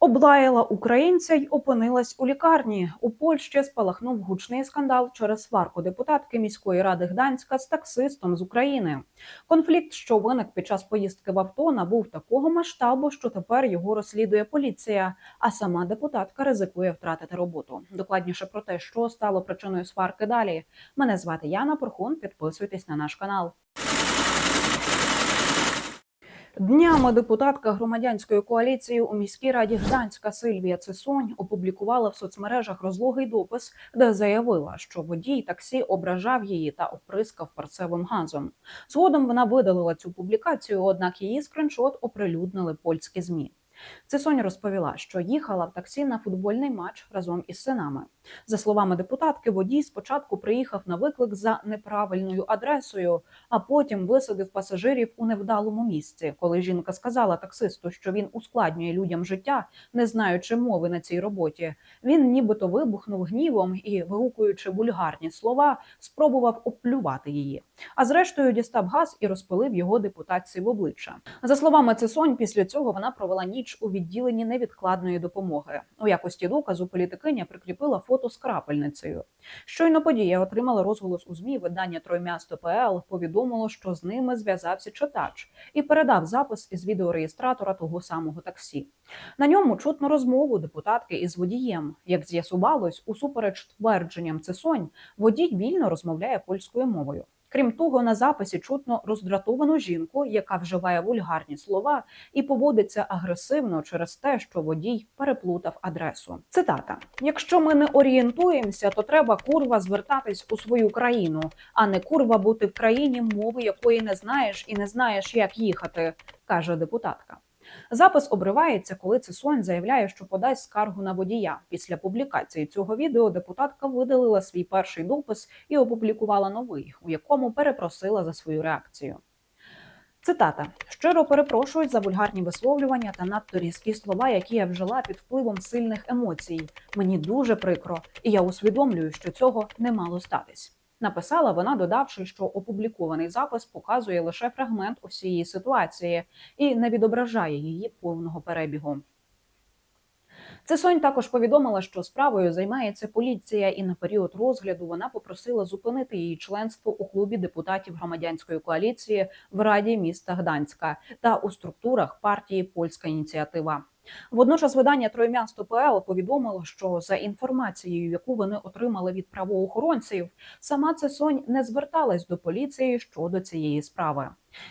Облаяла українця й опинилась у лікарні. У Польщі спалахнув гучний скандал через сварку депутатки міської ради Гданська з таксистом з України. Конфлікт, що виник під час поїздки в авто, набув такого масштабу, що тепер його розслідує поліція. А сама депутатка ризикує втратити роботу. Докладніше про те, що стало причиною сварки далі. Мене звати Яна Порхун. Підписуйтесь на наш канал. Днями депутатка громадянської коаліції у міській раді Гданська Сильвія Цесонь опублікувала в соцмережах розлогий допис, де заявила, що водій таксі ображав її та оприскав парцевим газом. Згодом вона видалила цю публікацію, однак її скриншот оприлюднили польські змі. Цисонь розповіла, що їхала в таксі на футбольний матч разом із синами. За словами депутатки, водій спочатку приїхав на виклик за неправильною адресою, а потім висадив пасажирів у невдалому місці. Коли жінка сказала таксисту, що він ускладнює людям життя, не знаючи мови на цій роботі, він нібито вибухнув гнівом і, вигукуючи вульгарні слова, спробував оплювати її. А зрештою дістав газ і розпилив його депутатці в обличчя. За словами Цисонь, після цього вона провела ніч у відділенні невідкладної допомоги. У якості доказу політикиня прикріпила фото з крапельницею. Щойно подія отримала розголос у змі. Видання Троймясто ПЛ повідомило, що з ними зв'язався читач і передав запис із відеореєстратора того самого таксі. На ньому чутно розмову депутатки із водієм. Як з'ясувалось, усупереч твердженням Цисонь, водій вільно розмовляє польською мовою. Крім того, на записі чутно роздратовану жінку, яка вживає вульгарні слова і поводиться агресивно через те, що водій переплутав адресу. Цитата: якщо ми не орієнтуємося, то треба курва звертатись у свою країну, а не курва бути в країні, мови якої не знаєш і не знаєш, як їхати, каже депутатка. Запис обривається, коли Цисонь заявляє, що подасть скаргу на водія. Після публікації цього відео депутатка видалила свій перший допис і опублікувала новий, у якому перепросила за свою реакцію. Цитата: щиро перепрошую за вульгарні висловлювання та надто різкі слова, які я вжила під впливом сильних емоцій. Мені дуже прикро, і я усвідомлюю, що цього не мало статись. Написала вона, додавши, що опублікований запис показує лише фрагмент усієї ситуації і не відображає її повного перебігу. Цесонь також повідомила, що справою займається поліція, і на період розгляду вона попросила зупинити її членство у клубі депутатів громадянської коаліції в раді міста Гданська та у структурах партії Польська ініціатива. Водночас видання Троємянство ПЛ повідомило, що за інформацією, яку вони отримали від правоохоронців, сама Цесонь не зверталась до поліції щодо цієї справи.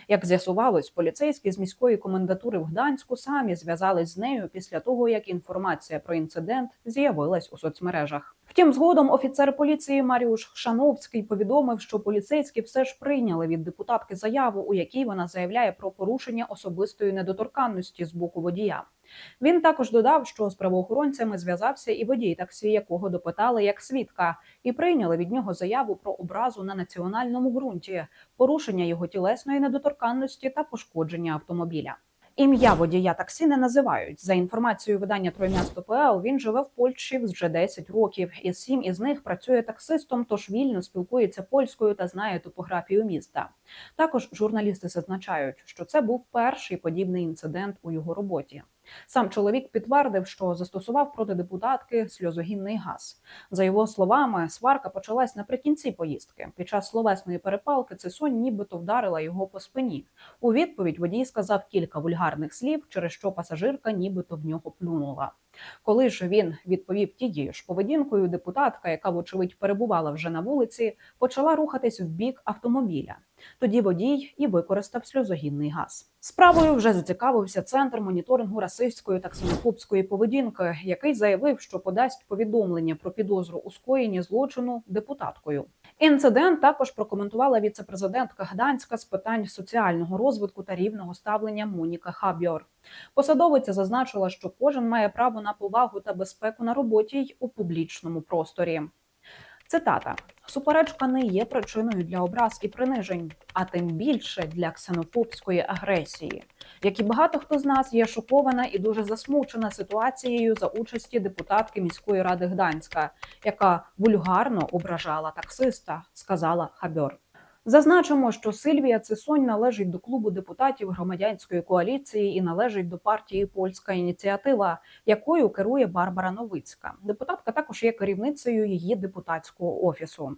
Як з'ясувалось, поліцейські з міської комендатури в Гданську самі зв'язались з нею після того, як інформація про інцидент з'явилась у соцмережах. Втім, згодом офіцер поліції Маріуш Шановський повідомив, що поліцейські все ж прийняли від депутатки заяву, у якій вона заявляє про порушення особистої недоторканності з боку водія. Він також додав, що з правоохоронцями зв'язався і водій таксі, якого допитали як свідка, і прийняли від нього заяву про образу на національному ґрунті, порушення його тілесної недоторканності та пошкодження автомобіля. Ім'я водія таксі не називають за інформацією видання Троймясто ПЛ. Він живе в Польщі вже 10 років, і сім із них працює таксистом, тож вільно спілкується польською та знає топографію міста. Також журналісти зазначають, що це був перший подібний інцидент у його роботі. Сам чоловік підтвердив, що застосував проти депутатки сльозогінний газ. За його словами, сварка почалась наприкінці поїздки. Під час словесної перепалки Цисонь нібито вдарила його по спині. У відповідь водій сказав кілька вульгарних слів, через що пасажирка нібито в нього плюнула. Коли ж він відповів тією ж поведінкою, депутатка, яка вочевидь перебувала вже на вулиці, почала рухатись в бік автомобіля. Тоді водій і використав сльозогінний газ. Справою вже зацікавився центр моніторингу расистської та ксенофобської поведінки, який заявив, що подасть повідомлення про підозру у скоєнні злочину депутаткою. Інцидент також прокоментувала віце-президентка Гданська з питань соціального розвитку та рівного ставлення Моніка Хабіор. Посадовиця зазначила, що кожен має право на повагу та безпеку на роботі й у публічному просторі. Цитата: суперечка не є причиною для образ і принижень, а тим більше для ксенофобської агресії. Як і багато хто з нас є шокована і дуже засмучена ситуацією за участі депутатки міської ради Гданська, яка вульгарно ображала таксиста, сказала Хабьор. Зазначимо, що Сильвія Цисонь належить до клубу депутатів громадянської коаліції і належить до партії Польська ініціатива, якою керує Барбара Новицька. Депутатка також є керівницею її депутатського офісу.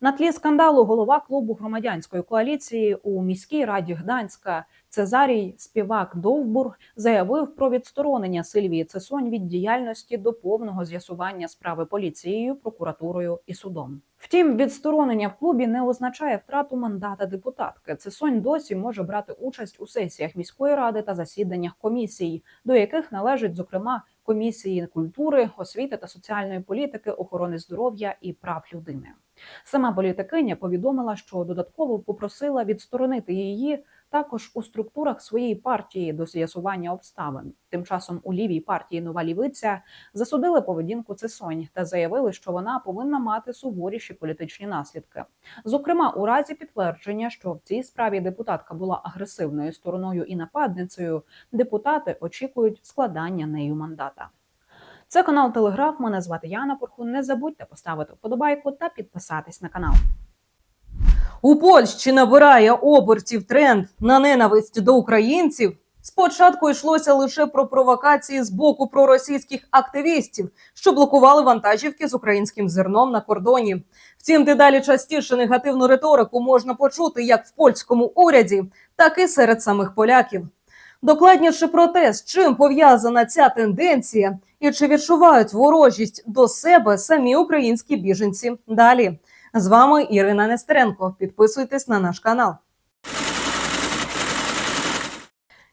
На тлі скандалу голова клубу громадянської коаліції у міській раді Гданська Цезарій Співак Довбур заявив про відсторонення Сильвії Цесонь від діяльності до повного з'ясування справи поліцією, прокуратурою і судом. Втім, відсторонення в клубі не означає втрату мандата депутатки. Цесонь досі може брати участь у сесіях міської ради та засіданнях комісій, до яких належать зокрема комісії культури, освіти та соціальної політики, охорони здоров'я і прав людини. Сама політикиня повідомила, що додатково попросила відсторонити її також у структурах своєї партії до з'ясування обставин. Тим часом у лівій партії Нова лівиця засудили поведінку Цесонь та заявили, що вона повинна мати суворіші політичні наслідки. Зокрема, у разі підтвердження, що в цій справі депутатка була агресивною стороною і нападницею, депутати очікують складання нею мандата. Це канал Телеграф. Мене звати Яна Порхун. Не забудьте поставити вподобайку та підписатись на канал. У Польщі набирає обертів тренд на ненависть до українців. Спочатку йшлося лише про провокації з боку проросійських активістів, що блокували вантажівки з українським зерном на кордоні. Втім, дедалі частіше негативну риторику можна почути як в польському уряді, так і серед самих поляків. Докладніше про те, з чим пов'язана ця тенденція, і чи відчувають ворожість до себе самі українські біженці. Далі з вами Ірина Нестеренко. Підписуйтесь на наш канал.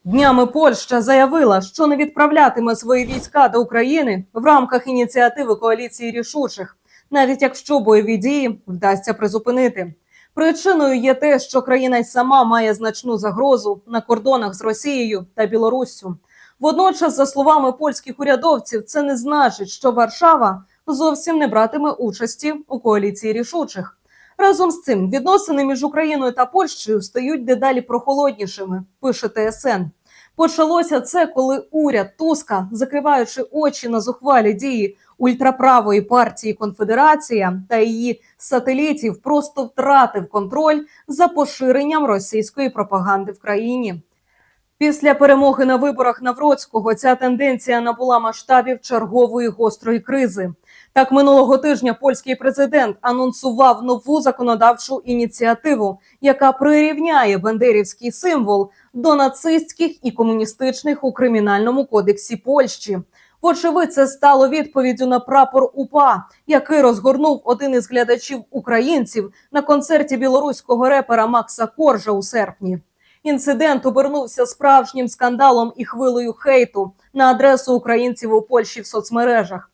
Днями Польща заявила, що не відправлятиме свої війська до України в рамках ініціативи коаліції рішучих, навіть якщо бойові дії вдасться призупинити. Причиною є те, що країна сама має значну загрозу на кордонах з Росією та Білоруссю. Водночас, за словами польських урядовців, це не значить, що Варшава зовсім не братиме участі у коаліції рішучих. Разом з цим відносини між Україною та Польщею стають дедалі прохолоднішими. Пише ТСН. Почалося це, коли уряд Туска, закриваючи очі на зухвалі дії ультраправої партії Конфедерація та її сателітів, просто втратив контроль за поширенням російської пропаганди в країні. Після перемоги на виборах Навроцького ця тенденція набула масштабів чергової гострої кризи. Так, минулого тижня польський президент анонсував нову законодавчу ініціативу, яка прирівняє бандерівський символ до нацистських і комуністичних у кримінальному кодексі Польщі. Вочевидь, це стало відповіддю на прапор УПА, який розгорнув один із глядачів українців на концерті білоруського репера Макса Коржа у серпні. Інцидент обернувся справжнім скандалом і хвилею хейту на адресу українців у Польщі в соцмережах.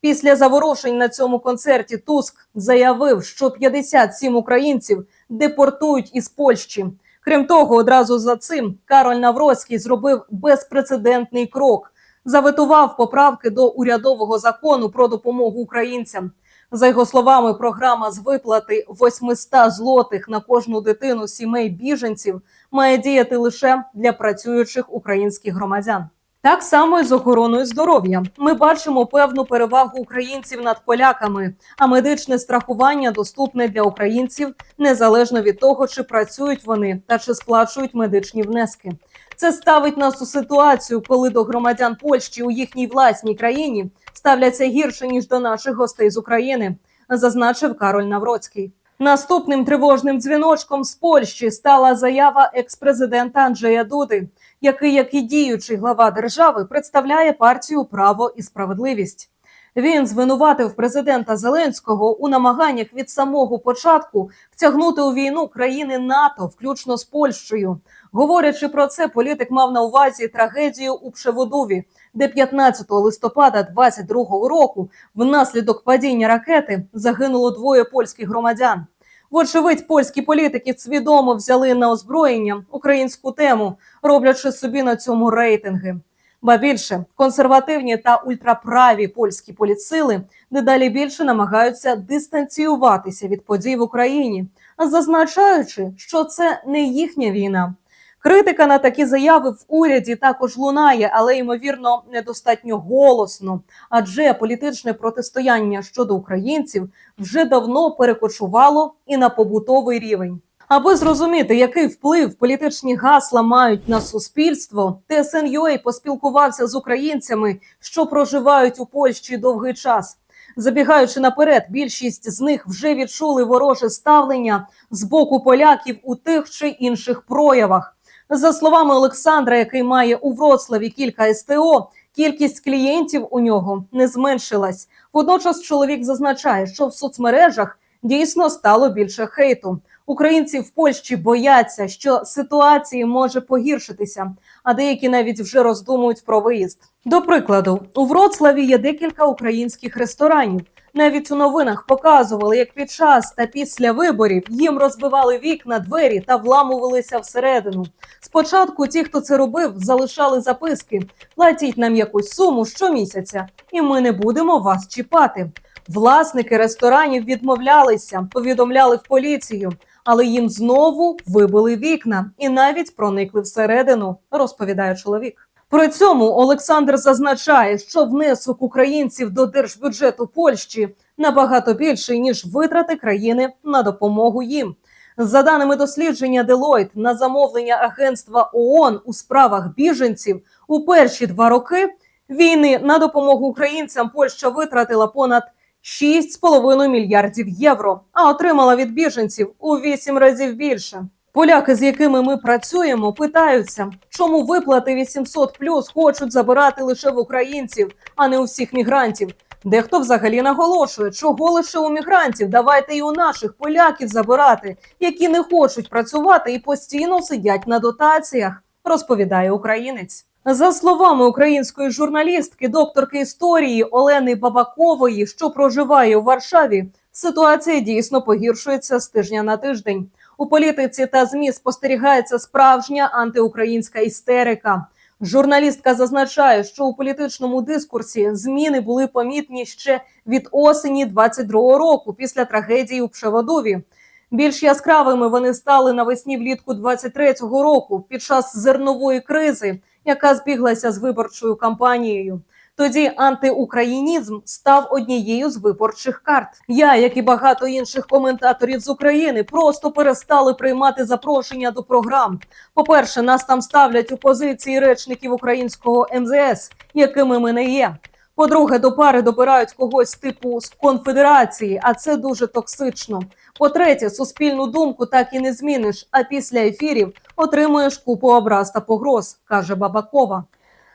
Після заворушень на цьому концерті Туск заявив, що 57 українців депортують із Польщі. Крім того, одразу за цим Кароль Навроцький зробив безпрецедентний крок. Заветував поправки до урядового закону про допомогу українцям. За його словами, програма з виплати 800 злотих на кожну дитину сімей біженців має діяти лише для працюючих українських громадян. Так само і з охороною здоров'я. Ми бачимо певну перевагу українців над поляками, а медичне страхування доступне для українців незалежно від того, чи працюють вони та чи сплачують медичні внески. Це ставить нас у ситуацію, коли до громадян Польщі у їхній власній країні ставляться гірше ніж до наших гостей з України, зазначив Кароль Навроцький. Наступним тривожним дзвіночком з Польщі стала заява екс-президента Анджея Дуди, який, як і діючий глава держави, представляє партію Право і справедливість. Він звинуватив президента Зеленського у намаганнях від самого початку втягнути у війну країни НАТО, включно з Польщею. Говорячи про це, політик мав на увазі трагедію у Пшеводові, де 15 листопада 22 року внаслідок падіння ракети загинуло двоє польських громадян. Вочевидь, польські політики свідомо взяли на озброєння українську тему, роблячи собі на цьому рейтинги. Ба більше консервативні та ультраправі польські політсили дедалі більше намагаються дистанціюватися від подій в Україні, зазначаючи, що це не їхня війна. Критика на такі заяви в уряді також лунає, але ймовірно недостатньо голосно. Адже політичне протистояння щодо українців вже давно перекочувало і на побутовий рівень. Аби зрозуміти, який вплив політичні гасла мають на суспільство, ТСНЮА поспілкувався з українцями, що проживають у Польщі довгий час. Забігаючи наперед, більшість з них вже відчули вороже ставлення з боку поляків у тих чи інших проявах. За словами Олександра, який має у Вроцлаві кілька СТО, кількість клієнтів у нього не зменшилась. Водночас чоловік зазначає, що в соцмережах дійсно стало більше хейту. Українці в Польщі бояться, що ситуація може погіршитися, а деякі навіть вже роздумують про виїзд. До прикладу, у Вроцлаві є декілька українських ресторанів. Навіть у новинах показували, як під час та після виборів їм розбивали вікна, двері та вламувалися всередину. Спочатку ті, хто це робив, залишали записки: платіть нам якусь суму щомісяця, і ми не будемо вас чіпати. Власники ресторанів відмовлялися, повідомляли в поліцію, але їм знову вибили вікна і навіть проникли всередину, розповідає чоловік. При цьому Олександр зазначає, що внесок українців до держбюджету Польщі набагато більший ніж витрати країни на допомогу їм. За даними дослідження Deloitte, на замовлення агентства ООН у справах біженців у перші два роки війни на допомогу українцям Польща витратила понад 6,5 мільярдів євро, а отримала від біженців у 8 разів більше. Поляки, з якими ми працюємо, питаються, чому виплати 800 плюс хочуть забирати лише в українців, а не у всіх мігрантів. Дехто взагалі наголошує, чого лише у мігрантів, давайте і у наших поляків забирати, які не хочуть працювати і постійно сидять на дотаціях, розповідає українець. За словами української журналістки, докторки історії Олени Бабакової, що проживає у Варшаві, ситуація дійсно погіршується з тижня на тиждень. У політиці та змі спостерігається справжня антиукраїнська істерика. Журналістка зазначає, що у політичному дискурсі зміни були помітні ще від осені 22-го року після трагедії у Пшеводові. Більш яскравими вони стали навесні влітку 23-го року під час зернової кризи, яка збіглася з виборчою кампанією. Тоді антиукраїнізм став однією з виборчих карт. Я, як і багато інших коментаторів з України, просто перестали приймати запрошення до програм. По-перше, нас там ставлять у позиції речників українського МЗС, якими ми не є. По-друге, до пари добирають когось типу з конфедерації, а це дуже токсично. По-третє, суспільну думку так і не зміниш. А після ефірів отримуєш купу образ та погроз, каже Бабакова.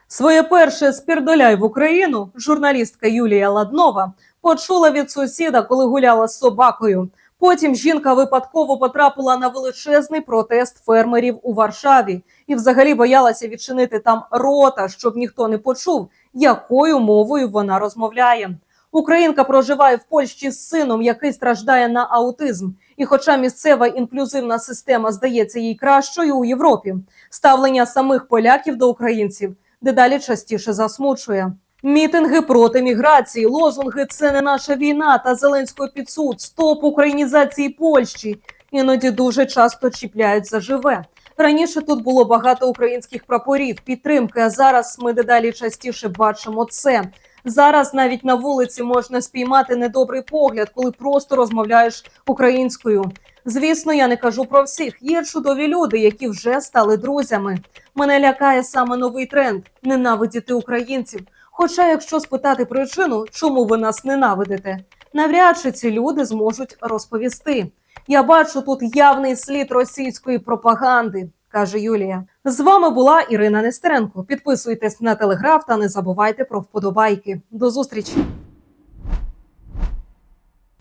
Своє перше спірдоляй в Україну журналістка Юлія Ладнова почула від сусіда, коли гуляла з собакою. Потім жінка випадково потрапила на величезний протест фермерів у Варшаві і взагалі боялася відчинити там рота, щоб ніхто не почув, якою мовою вона розмовляє. Українка проживає в Польщі з сином, який страждає на аутизм. І, хоча місцева інклюзивна система здається їй кращою у Європі, ставлення самих поляків до українців дедалі частіше засмучує. Мітинги проти міграції, лозунги це не наша війна та Зеленського під суд, стоп українізації Польщі. Іноді дуже часто чіпляють за живе. Раніше тут було багато українських прапорів, підтримки. А зараз ми дедалі частіше бачимо це. Зараз навіть на вулиці можна спіймати недобрий погляд, коли просто розмовляєш українською. Звісно, я не кажу про всіх. Є чудові люди, які вже стали друзями. Мене лякає саме новий тренд ненавидіти українців. Хоча, якщо спитати причину, чому ви нас ненавидите, навряд чи ці люди зможуть розповісти. Я бачу тут явний слід російської пропаганди, каже Юлія. З вами була Ірина Нестеренко. Підписуйтесь на телеграф та не забувайте про вподобайки. До зустрічі.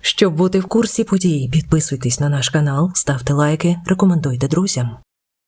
Щоб бути в курсі подій, підписуйтесь на наш канал, ставте лайки, рекомендуйте друзям.